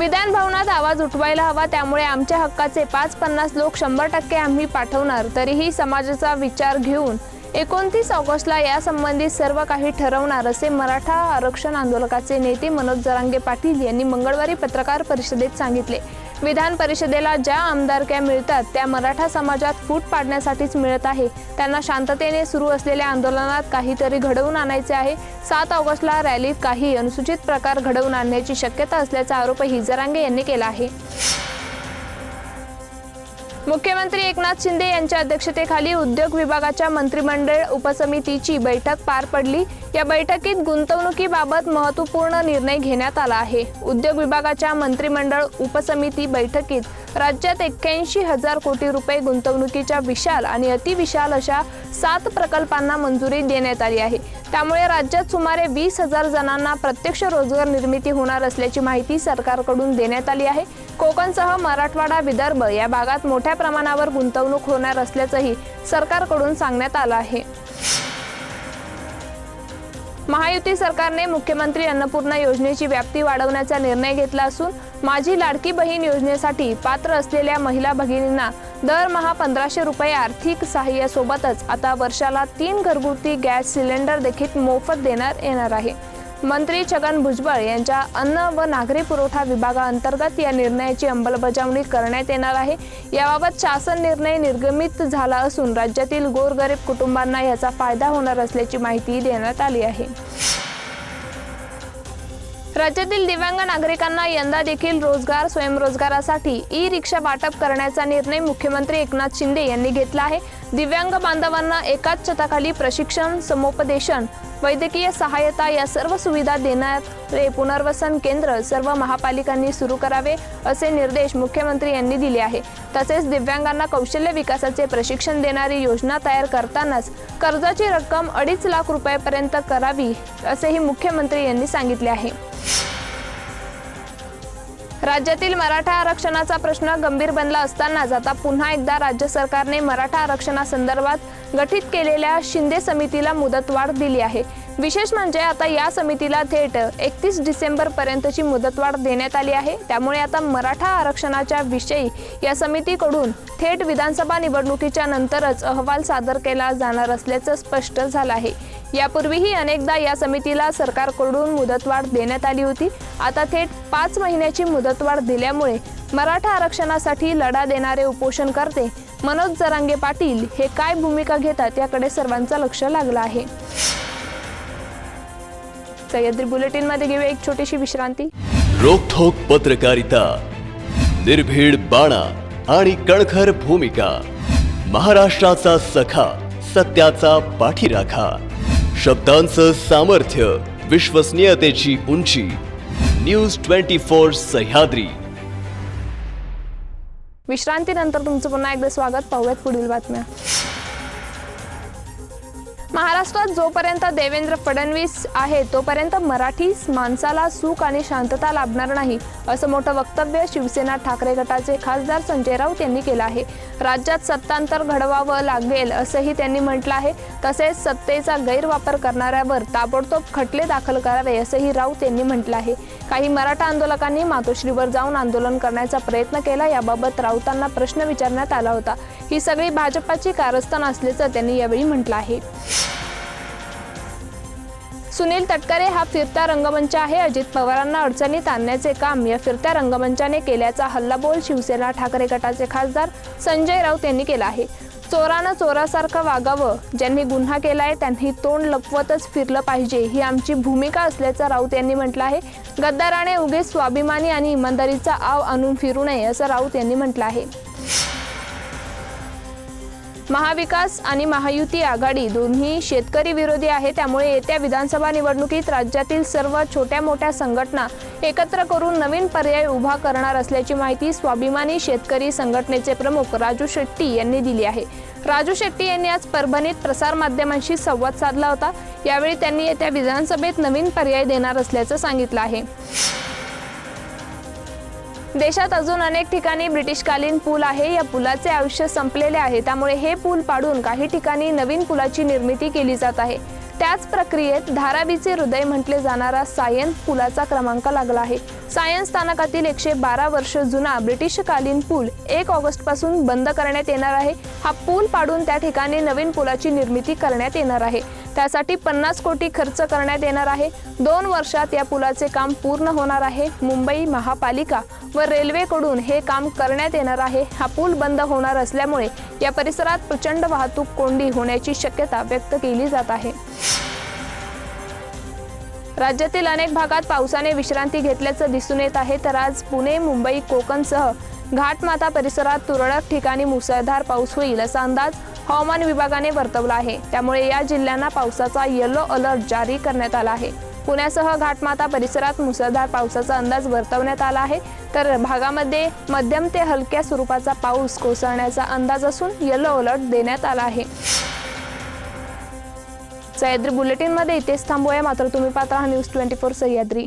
विधान भवनात आवाज उठवायला हवा त्यामुळे आमच्या हक्काचे पाच पन्नास लोक शंभर टक्के आम्ही पाठवणार. तरीही समाजाचा विचार घेऊन एकोणतीस ऑगस्टला यासंबंधी सर्व काही ठरवणार असे मराठा आरक्षण आंदोलकाचे नेते मनोज जरांगे पाटील यांनी मंगळवारी पत्रकार परिषदेत सांगितले. विधान परिषदेला ज्या आमदारक्या मिळतात त्या मराठा समाजात फूट पाडण्यासाठीच मिळत आहे. त्यांना शांततेने सुरू असलेल्या आंदोलनात काहीतरी घडवून आणायचे आहे. सात ऑगस्टला रॅलीत काही अनुसूचित प्रकार घडवून आणण्याची शक्यता असल्याचा आरोपही जरांगे यांनी केला आहे. मुख्यमंत्री एकनाथ शिंदे यांच्या अध्यक्षतेखाली उद्योग विभागाच्या मंत्रिमंडळ उपसमितीची बैठक पार पडली. या बैठकीत गुंतवणुकीबाबत महत्त्वपूर्ण निर्णय घेण्यात आला आहे. उद्योग विभागाच्या मंत्रिमंडळ उपसमिती बैठकीत राज्यात एक्क्याऐंशी हजार कोटी रुपये गुंतवणुकीच्या विशाल आणि अतिविशाल अशा सात प्रकल्पांना मंजुरी देण्यात आली आहे. त्यामुळे राज्यात सुमारे वीस हजार जणांना प्रत्यक्ष रोजगार निर्मिती होणार असल्याची माहिती सरकारकडून देण्यात आली आहे. कोकणसह मराठवाडा विदर्भ या भागात मोठ्या प्रमाणावर गुंतवणूक होणार असल्याचंही सरकारकडून सांगण्यात आलं आहे. महायुती सरकारने मुख्यमंत्री अन्नपूर्णा योजनेची व्याप्ती वाढवण्याचा निर्णय घेतला असून माझी लाडकी बहीण योजनेसाठी पात्र असलेल्या महिला भगिनींना दरमहा पंधराशे रुपये आर्थिक सहाय्यासोबतच आता वर्षाला तीन घरगुती गॅस सिलेंडर देखील मोफत देण्यात येणार आहे. मंत्री छगन भुजबळ यांच्या अन्न व नागरी पुरवठा विभागाअंतर्गत या निर्णयाची अंमलबजावणी करण्यात येणार आहे. याबाबत शासन निर्णय निर्गमित झाला असून राज्यातील गोरगरीब कुटुंबांना याचा फायदा होणार असल्याची माहिती देण्यात आली आहे. राज्यातील दिव्यांग नागरिकांना यंदा देखील रोजगार स्वयंरोजगारासाठी ई रिक्षा वाटप करण्याचा निर्णय मुख्यमंत्री एकनाथ शिंदे यांनी घेतला आहे. दिव्यांग बांधवांना एकाच छताखाली प्रशिक्षण समुपदेशन वैद्यकीय सहायता या सर्व सुविधा देणारे पुनर्वसन केंद्र सर्व महापालिकांनी सुरू करावे असे निर्देश मुख्यमंत्री यांनी दिले आहे. तसेच दिव्यांगांना कौशल्य विकासाचे प्रशिक्षण देणारी योजना तयार करतानाच कर्जाची रक्कम अडीच लाख रुपयापर्यंत करावी असेही मुख्यमंत्री यांनी सांगितले आहे. राज्यातील मराठा आरक्षणाचा प्रश्न गंभीर बनला असतानाच आता पुन्हा एकदा राज्य सरकारने मराठा आरक्षणासंदर्भात गठीत केलेल्या शिंदे समितीला मुदतवाढ दिली आहे. विशेष म्हणजे आता या समितीला थेट एकतीस डिसेंबर पर्यंतची मुदतवाढ देण्यात आली आहे. त्यामुळे आता मराठा आरक्षणाच्या विषयी या समितीकडून थेट विधानसभा निवडणुकीच्या नंतरच अहवाल सादर केला जाणार असल्याचं स्पष्ट झालं आहे. यापूर्वीही अनेकदा या समितीला सरकारकडून मुदतवाढ देण्यात आली होती. आता थेट पाच महिन्याची मुदतवाढ दिल्यामुळे मराठा आरक्षणासाठी लढा देणारे उपोषणकर्ते मनोज जरांगे पाटील हे काय भूमिका घेतात याकडे सर्वांचं लक्ष लागलं आहे. सह्याद्री बुलेटिनमध्ये घेऊया एक छोटीशी विश्रांती. रोखोक पत्रकारिता निर्भीड बाणा आणि कणखर भूमिका महाराष्ट्राचा सखा सत्याचा पाठीराखा शब्दांचं सामर्थ्य विश्वसनीयतेची उंची न्यूज ट्वेंटी फोर सह्याद्री. विश्रांतीनंतर तुमचं पुन्हा एकदा स्वागत. पाहूयात पुढील बातम्या. महाराष्ट्रात जोपर्यंत देवेंद्र फडणवीस आहे तोपर्यंत मराठी माणसाला सुख आणि शांतता लाभणार नाही असं मोठं वक्तव्य शिवसेना ठाकरे गटाचे खासदार संजय राऊत यांनी केलं आहे. राज्यात सत्तांतर घडवावं लागेल असंही त्यांनी म्हटलं आहे. तसेच सत्तेचा गैरवापर करणाऱ्यावर ताबडतोब खटले दाखल करावे असंही राऊत यांनी म्हटलं आहे. काही मराठा आंदोलकांनी मातोश्रीवर जाऊन आंदोलन करण्याचा प्रयत्न केला. याबाबत राऊतांना प्रश्न विचारण्यात आला होता. ही सगळी भाजपाची कारस्थान असल्याचं त्यांनी यावेळी म्हटलं आहे. सुनील तटकरे हा फिरता रंगमंच आहे. अजित पवारांना अडचणीत आणण्याचे काम या फिरत्या रंगमंचाने केल्याचा हल्लाबोल शिवसेना ठाकरे गटाचे खासदार संजय राऊत यांनी केला आहे. चोरानं चोरासारखं वागावं. ज्यांनी गुन्हा केलाय त्यांनी तोंड लपवतच फिरलं पाहिजे. ही आमची भूमिका असल्याचं राऊत यांनी म्हटलं आहे. गद्दाराने उगेच स्वाभिमानी आणि इमानदारीचा आव आणून फिरू नये असं राऊत यांनी म्हटलं आहे. महाविकास आणि महायुती आघाडी दोन्ही शेतकरी विरोधी आहे. त्यामुळे येत्या विधानसभा निवडणुकीत राज्यातील सर्व छोट्या मोठ्या संघटना एकत्र करून नवीन पर्याय उभा करणार असल्याची माहिती स्वाभिमानी शेतकरी संघटनेचे प्रमुख राजू शेट्टी यांनी दिली आहे. राजू शेट्टी यांनी आज परभणीत प्रसारमाध्यमांशी संवाद साधला होता. यावेळी त्यांनी येत्या विधानसभेत नवीन पर्याय देणार असल्याचं सांगितलं आहे. देशात अजून अनेक ठिकाणी ब्रिटिशकालीन पूल आहे. या पुलाचे आयुष्य संपलेले आहे. त्यामुळे हे पूल पाडून काही ठिकाणी नवीन पुलाची निर्मिती केली जात आहे. त्याच प्रक्रियेत धारावीचे हृदय म्हटले जाणारा सायन पुलाचा क्रमांक लागला आहे. सायन स्थानकातील एकशे बारा वर्ष जुना ब्रिटिशकालीन पूल एक ऑगस्टपासून बंद करण्यात येणार आहे. हा पूल पाडून त्या ठिकाणी नवीन पुलाची निर्मिती करण्यात येणार आहे. त्यासाठी पन्नास कोटी खर्च करण्यात येणार आहे. दोन वर्षात या पुलाचे काम पूर्ण होणार आहे. मुंबई महापालिका व रेल्वेकडून हे काम करण्यात येणार आहे. हा पूल बंद होणार असल्यामुळे या परिसरात प्रचंड वाहतूक कोंडी होण्याची शक्यता व्यक्त केली जात आहे. राज्यातील अनेक भागात पावसाने विश्रांती घेतल्याचं दिसून येत आहे. तर आज पुणे मुंबई कोकणसह घाटमाता परिसरात तुरळक ठिकाणी मुसळधार पाऊस होईल असा अंदाज हवामान विभागाने वर्तवला आहे. त्यामुळे या जिल्ह्यांना पावसाचा येलो अलर्ट जारी करण्यात आला आहे. पुण्यासह घाटमाता परिसरात मुसळधार पावसाचा अंदाज वर्तवण्यात आला आहे. तर भागामध्ये मध्यम ते हलक्या स्वरूपाचा पाऊस कोसळण्याचा अंदाज असून येलो अलर्ट देण्यात आला आहे. सह्याद्री बुलेटिनमध्ये इथेच थांबूया. मात्र तुम्ही पात्र हा न्यूज ट्वेंटी फोर सह्याद्री.